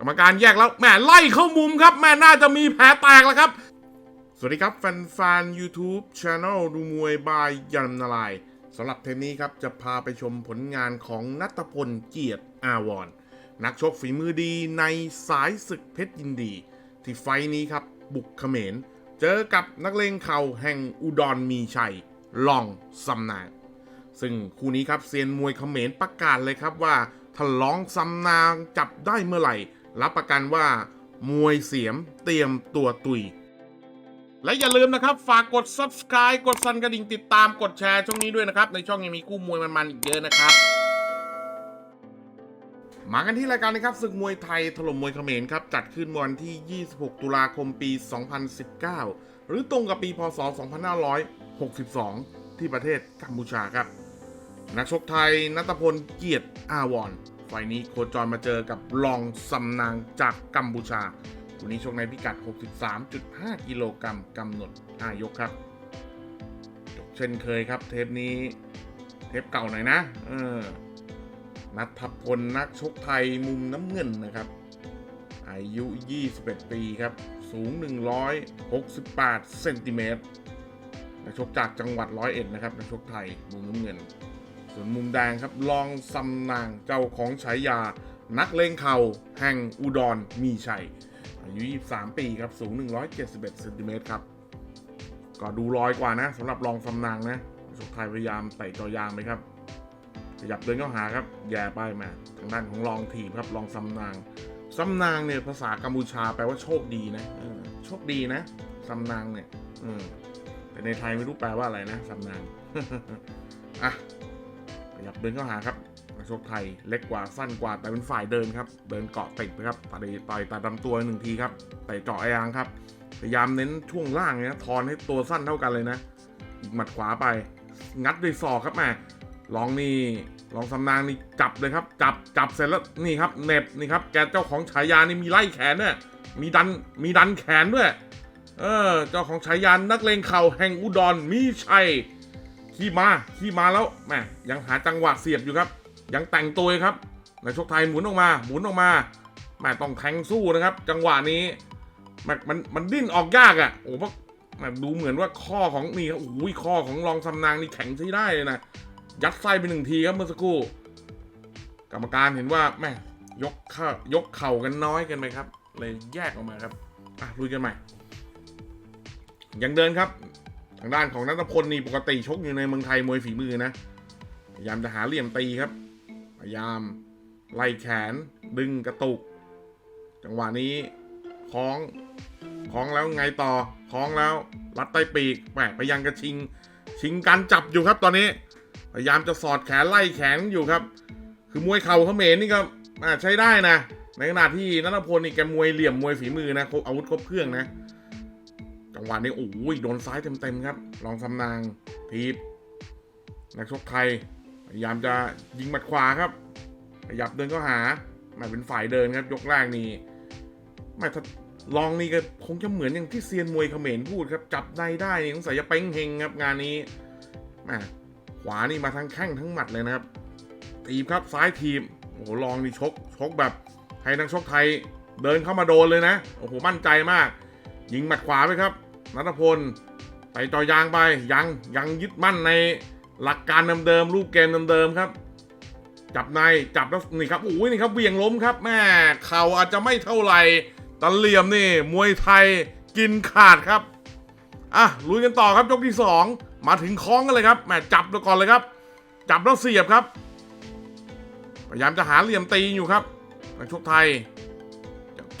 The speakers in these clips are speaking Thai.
กรรมการแยกแล้วแม่ไล่เข้ามุมครับแม่น่าจะมีแผลแตกแล้วครับ สวัสดีครับ แฟนๆ YouTube Channel ดูมวยบายยันนารายสำหรับเทปนี้ครับ จะพาไปชมผลงานของนัตพลเกียรติอาวรณ์นักชกฝีมือดีในสายศึกเพชรยินดี ที่ไฟท์นี้ครับ บุกเขมร เจอกับนักเลงเข่าแห่งอุดรมีชัยลองสำนางซึ่งคู่นี้ครับเซียนมวยเขมรประกาศเลยครับว่าถ้าลองสำนางจับได้เมื่อไหร่ รับประกันว่ามวยเสียมเตรียมตัวตุย และอย่าลืมนะครับ ฝากกด subscribe กดสั่นกระดิ่งติดตามกดแชร์ช่องนี้ด้วยนะครับ ในช่องยังมีคู่มวยมันๆอีกเยอะนะครับ มากันที่รายการนะครับศึกมวยไทยถล่มมวยเขมรครับ จัดขึ้นวันที่ 26 ตุลาคมปี 2019 หรือตรงกับปีพศ 2562 ที่ประเทศกัมพูชาครับ นักชกไทยนัตพลเกียรติอาวร ไฟนี้โคจรมาเจอกับลองสำนางจากกัมพูชาวันนี้ชกในพิกัด 63.5 กิโลกรัมกำหนด5ยกครับจบเช่นเคยครับเทปนี้เทปเก่าหน่อยนะ เออนัทพลนักชกไทยมุมน้ำเงินนะครับ อายุ 21 ปีครับ สูง 168 เซนติเมตรนักชกจากจังหวัดร้อยเอ็ดนะครับนักชกไทยมุมน้ำเงิน ส่วนมุมแดงครับลองซำนางเจ้าของฉายา นักเลงเข่าแห่งอุดรมีชัย อายุ 23 ปีครับ สูง 171เซนติเมตรครับ ก็ดูลอยกว่านะสำหรับลองซำนางนะนักไทยพยายามไต่ต่อยางไปครับ ขยับเดินเข้าหาครับ แย่ป้ายมา ทางด้านของลองทีมครับ ลองซำนางซำนางเนี่ยภาษากัมพูชาแปลว่าโชคดีนะโชคดีนะซำนางเนี่ยแต่ในไทยไม่รู้แปลว่าอะไรนะซำนางอะ ยับเดินเข้าหาครับนักชกไทยเล็กกว่าสั้นกว่าแต่เป็นฝ่ายเดินครับ เดินเกาะติดนะครับต่อยต่อยตาดำตัวหนึ่งทีครับเตะเจาะไอยางครับ พยายามเน้นช่วงล่างเนี่ยทอนให้ตัวสั้นเท่ากันเลยนะ อีกหมัดขวาไป งัดด้วยศอกครับแม่ลองนี่ลองสำนางนี่จับเลยครับ จับจับเสร็จแล้วนี่ครับเหน็บนี่ครับแกเจ้าของฉายานี่มีไล่แขนด้วยมีดันมีดันแขนด้วย เออเจ้าของฉายานักเลงเข่าแห่งอุดรมีชัย ขี่มาขี่มาแล้วแหมยังหาจังหวะเสียบอยู่ครับ ยังแต่งตัวครับนักชกไทยหมุนออกมา หมุนออกมาแหมต้องแทงสู้นะครับ จังหวะนี้แหมมันมันดิ้นออกยากอะ่ะโอ้โหแหมดูเหมือนว่าข้อของนี่ครับโอ้ยข้อของรองสำนางนี่แข็งใช้ได้เลยนะยัดไส้ไปหนึ่งทีครับเมื่อสักครู่ กรรมการเห็นว่าแม่ยกข้ายกเข่ากันน้อยกันไหมครับ เลยแยกออกมาครับอะลุยกันใหม่ ยังเดินครับ ทางด้านของนัทพลนี่ปกติชกอยู่ในเมืองไทยมวยฝีมือนะพยายามจะหาเหลี่ยมตีครับ พยายามไล่แขนดึงกระตุก จังหวะนี้คล้องคล้องแล้วไงต่อคล้องแล้วรัดใต้ปีกแหมพยายามกระชิง ชิงการจับอยู่ครับตอนนี้ พยายามจะสอดแขนไล่แขนอยู่ครับ คือมวยเข่าเขมรนี่ก็ใช้ได้นะ ในขณะที่นัทพลนี่แกมวยเหลี่ยมมวยฝีมือนะครบอาวุธครบเครื่องนะ จังหวะนี้โอ้ยโดนซ้ายเต็มๆครับ ลองสำนางทีบนักชกไทยพยายามจะยิงหมัดขวาครับขยับเดินเข้าหาไม่เป็นฝ่ายเดินครับ ยกแรกนี่ไม่ถ้าลองนี่ก็คงจะเหมือนอย่างที่เซียนมวยเขมรพูดครับ จับในได้นี่สงสัยจะเป้งเฮงครับงานนี้แหมขวานี่มาทั้งแข้งทั้งหมัดเลยนะครับทีมครับซ้ายทีมโอ้โหลองนี่ชกชกแบบให้นักชกไทยเดินเข้ามาโดนเลยนะ โอ้โหมั่นใจมาก ยิงหมัดขวาไปครับ นัทพลไปต่อยางไปยังยังยึดมั่นในหลักการเดิมๆรูปเกมเดิมๆครับ จับในจับแล้วนี่ครับโอ้ยนี่ครับเบี่ยงล้มครับแม่เข่าอาจจะไม่เท่าไหร่ตะเหลี่ยมนี่ มวยไทยกินขาดครับอะลุยกันต่อครับยกที่สองมาถึงคล้องกันเลยครับแหมจับแล้วก่อนเลยครับ จับแล้วเสียบครับพยายามจะหาเหลี่ยมตีอยู่ครับนักชกไทย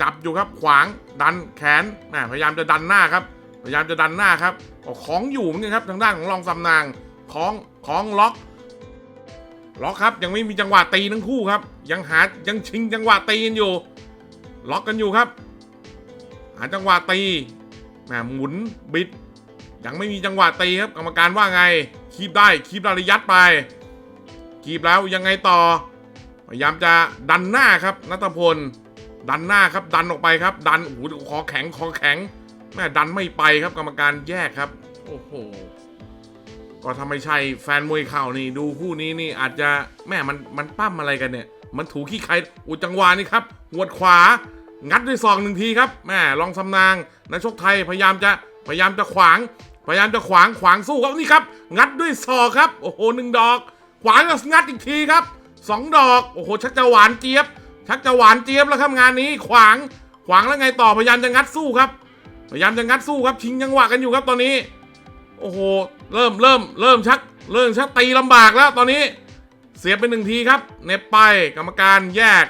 จับอยู่ครับขวางดันแขนแหมพยายามจะดันหน้าครับ พยายามจะดันหน้าครับก็คล้องอยู่เหมือนกันครับทางด้านของรองสำนางคล้องคล้องล็อก ล็อกครับยังไม่มีจังหวะตีทั้งคู่ครับ ยังหายังชิงจังหวะตีกันอยู่ ล็อกกันอยู่ครับ หาจังหวะตีแหมหมุนบิด ยังไม่มีจังหวะตีครับกรรมการว่าไงคีบได้คีบระยัดไปคีบแล้วยังไงต่อ พยายามจะดันหน้าครับนัทพลดันหน้าครับดันออกไปครับ ดันโอ้โหคอแข็งคอแข็ง แม่ดันไม่ไปครับกรรมการแยกครับ โอ้โห ก็ถ้าไม่ใช่แฟนมวยเข่านี่ดูคู่นี้นี่อาจจะแม่มันมันปั้มอะไรกันเนี่ย มันถูขี้ใครอุจังหวะนี้ครับหวดขวา งัดด้วยศอกหนึ่งทีครับแม่ลองสำนางนักชกไทยพยายามจะพยายามจะขวาง พยายามจะขวางขวางสู้ครับนี่ครับ งัดด้วยศอกครับโอ้โหหนึ่งดอก ขวางแล้วงัดอีกทีครับสองดอกโอ้โหชักจะหวานเจี๊ยบชักจะหวานเจี๊ยบแล้วครับงานนี้ ขวางขวางแล้วไงต่อพยายามจะงัดสู้ครับ พยายามจะงัดสู้ครับชิงจังหวะกันอยู่ครับตอนนี้ โอ้โหเริ่มเริ่มเริ่มชักเริ่มชักตีลำบากแล้วตอนนี้เสียไปหนึ่งทีครับเน็บไปกรรมการแยก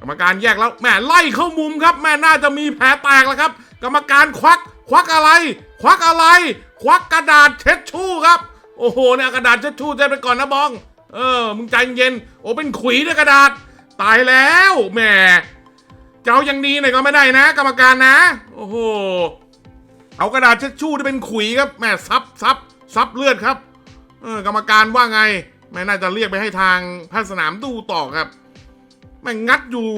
กรรมการแยกแล้วแม่ไล่เข้ามุมครับ แม่น่าจะมีแผลแตกแล้วครับ กรรมการควัก ควักอะไร ควักอะไร ควักกระดาษเช็ดชู่ครับ โอ้โหเนี่ยกระดาษเช็ดชู่เจ็ไปก่อนนะบอง เออมึงใจเย็น โอ้เป็นขุยด้วยกระดาษ ตายแล้วแหม่ เจ้ายังดีหน่อยก็ไม่ได้นะ กรรมการนะ โอ้โห เอากระดาษเช็ดชู่ที่เป็นขุยครับแม่ซับซับซับเลือดครับ เออกรรมการว่าไงแม่น่าจะเรียกไปให้ทางแพทย์สนามดูต่อครับแม่งัดอยู่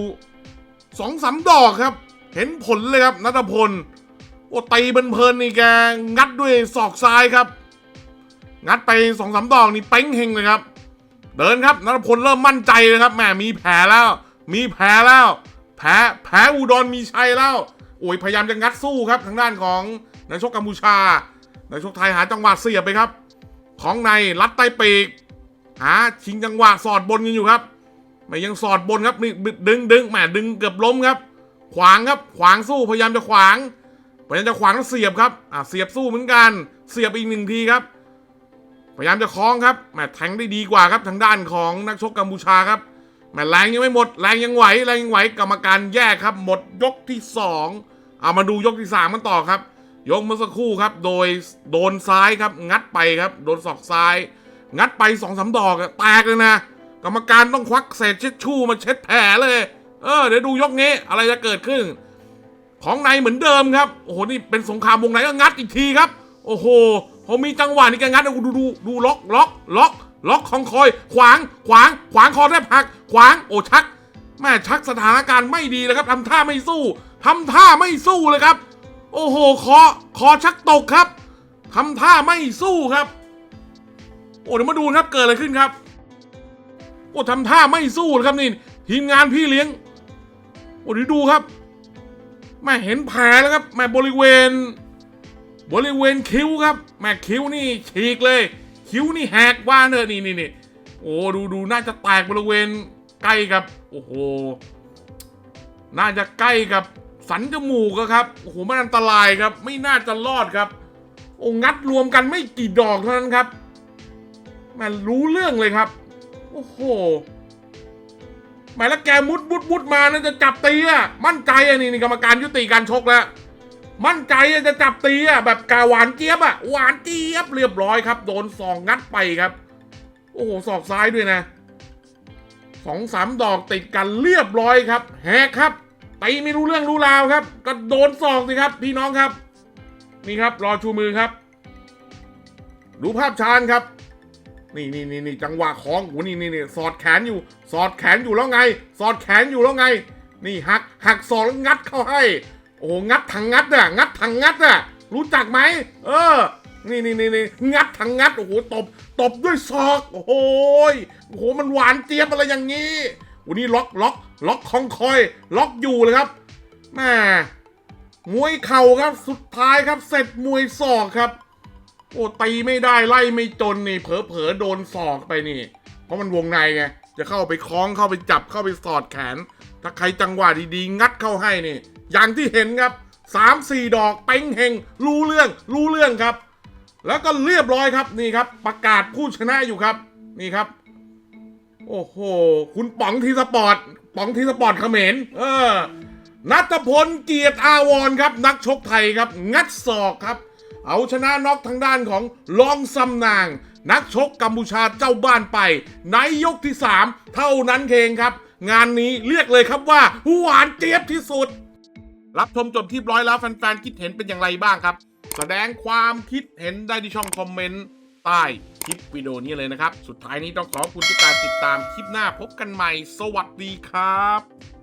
สองสามดอกครับ เห็นผลเลยครับนัทพลโอ้ตีเพลินๆนี่แกงัดด้วยศอกซ้ายครับ งัดไปสองสามดอกนี่เป้งเฮงเลยครับ เดินครับนัทพลเริ่มมั่นใจเลยครับแหมมีแผลแล้ว มีแผลแล้ว แผลแผลอุดรมีชัยแล้ว โอ้ยพยายามจะงัดสู้ครับทางด้านของนักชกกัมพูชานักชกไทยหาจังหวะเสียบไปครับ ของในรัดใต้ปีกหาชิงจังหวะสอดบนกันอยู่ครับไม่ยังสอดบนครับนี่ดึงดึงแหมดึงเกือบล้มครับ ขวางครับขวางสู้พยายามจะขวางพยายามจะขวางแล้วเสียบครับอ่าเสียบสู้เหมือนกัน เสียบอีกหนึ่งทีครับ พยายามจะคล้องครับแหมแทงได้ดีกว่าครับทางด้านของนักชกกัมพูชาครับ แหมแรงยังไม่หมดแรงยังไหวแรงยังไหวกรรมการแยกครับ หมดยกที่สองเอามาดูยกที่สามกันต่อครับ ยกเมื่อสักครู่ครับ โดยโดนซ้ายครับ งัดไปครับ โดนศอกซ้าย งัดไปสองสามดอกแตกเลยนะ กรรมการต้องควักเศษเช็ดชู่มาเช็ดแผลเลย เออเดี๋ยวดูยกนี้อะไรจะเกิดขึ้น ของในเหมือนเดิมครับโอ้โหนี่เป็นสงครามวงในก็งัดอีกทีครับ โอ้โหพอมีจังหวะนี่แกงัดดูดูดูดูล็อกล็อกล็อก ล็อกของคอย ขวาง ขวาง ขวางคอแทบหัก ขวาง โอชัก แม่ชักสถานการณ์ไม่ดีเลยครับทำท่าไม่สู้ทำท่าไม่สู้เลยครับ โอ้โห คอ คอชักตกครับทำท่าไม่สู้ครับ โอ้เดี๋ยวมาดูครับ เกิดอะไรขึ้นครับ โอ้ทำท่าไม่สู้เลยครับนี่ ทีมงานพี่เลี้ยง โอ้เดี๋ยวดูครับ แม่เห็นแผลแล้วครับ แม่บริเวณ บริเวณคิ้วครับ แม่คิ้วนี่ฉีกเลย คิ้วนี่แหกว่าเนอะนี่นี่นี่โอ้ดูดูน่าจะแตกบริเวณใกล้กับ โอ้โห น่าจะใกล้กับสันจมูกอะครับ โอ้โห มันอันตรายครับ ไม่น่าจะรอดครับ โอ้งัดรวมกันไม่กี่ดอกเท่านั้นครับมันรู้เรื่องเลยครับ โอ้โหหมแล้วแกมุดมุดมุดมานั่นจะจับตีอะมั่นใจอะนี่นี่กรรมการยุติการชกแล้ว มั่นใจจะจับตีอะแบบกาหวานเจี๊ยบอะหวานเจี๊ยบเรียบร้อยครับ โดนสองงัดไปครับ โอ้โหศอกซ้ายด้วยนะสองสามดอกติดกันเรียบร้อยครับแหกครับตีไม่รู้เรื่องรู้ราวครับ ก็โดนศอกสิครับ พี่น้องครับ นี่ครับรอชูมือครับ ดูภาพชานครับ นี่นี่นี่นจังหวะของโอ้นี่นี่นี่สอดแขนอยู่ สอดแขนอยู่แล้วไง สอดแขนอยู่แล้วไง นี่หักหักศอกแล้วงัดเข้าให้ โอ้งัดถังงัดอะงัดถังงัดอะรู้จักไหมเออ นี่นี่นี่นี่งัดถังงัดโอ้โหตบตบด้วยศอกโอ้โหยโอ้โหมันหวานเจี๊ยบอะไรอย่างนี้วันนี้ล็อกล็อกล็อกคองคอย ล็อกอยู่เลยครับแม่มวยเข่าครับสุดท้ายครับเสร็จมวยศอกครับ โอ้ตีไม่ได้ไล่ไม่จนนี่เผลอเผลอๆโดนศอกไปนี่ เพราะมันวงในไงจะเข้าไปคล้องเข้าไปจับเข้าไปสอดแขน ถ้าใครจังหวะดีๆ งัดเข้าให้นี่ อย่างที่เห็นครับสามสี่ดอกเป้งเฮงรู้เรื่องรู้เรื่องครับ แล้วก็เรียบร้อยครับนี่ครับ ประกาศผู้ชนะอยู่ครับ นี่ครับ โอ้โห คุณป๋องทีสปอร์ตป๋องทีสปอร์ตเขมรเออนัทพลเกียรติอาวรครับ นักชกไทยครับ งัดศอกครับ เอาชนะน็อกทางด้านของลองซัมนาง นักชกกัมพูชาเจ้าบ้านไป ในยกที่ 3 เท่านั้นเองครับ งานนี้เรียกเลยครับว่าหวานเจี๊ยบที่สุด รับชมจบที่ร้อยแล้วแฟนๆคิดเห็นเป็นอย่างไรบ้างครับ แสดงความคิดเห็นได้ที่ช่องคอมเมนต์ใต้คลิปวิดีโอนี้เลยนะครับ สุดท้ายนี้ต้องขอบคุณทุกการติดตามคลิปหน้าพบกันใหม่ สวัสดีครับ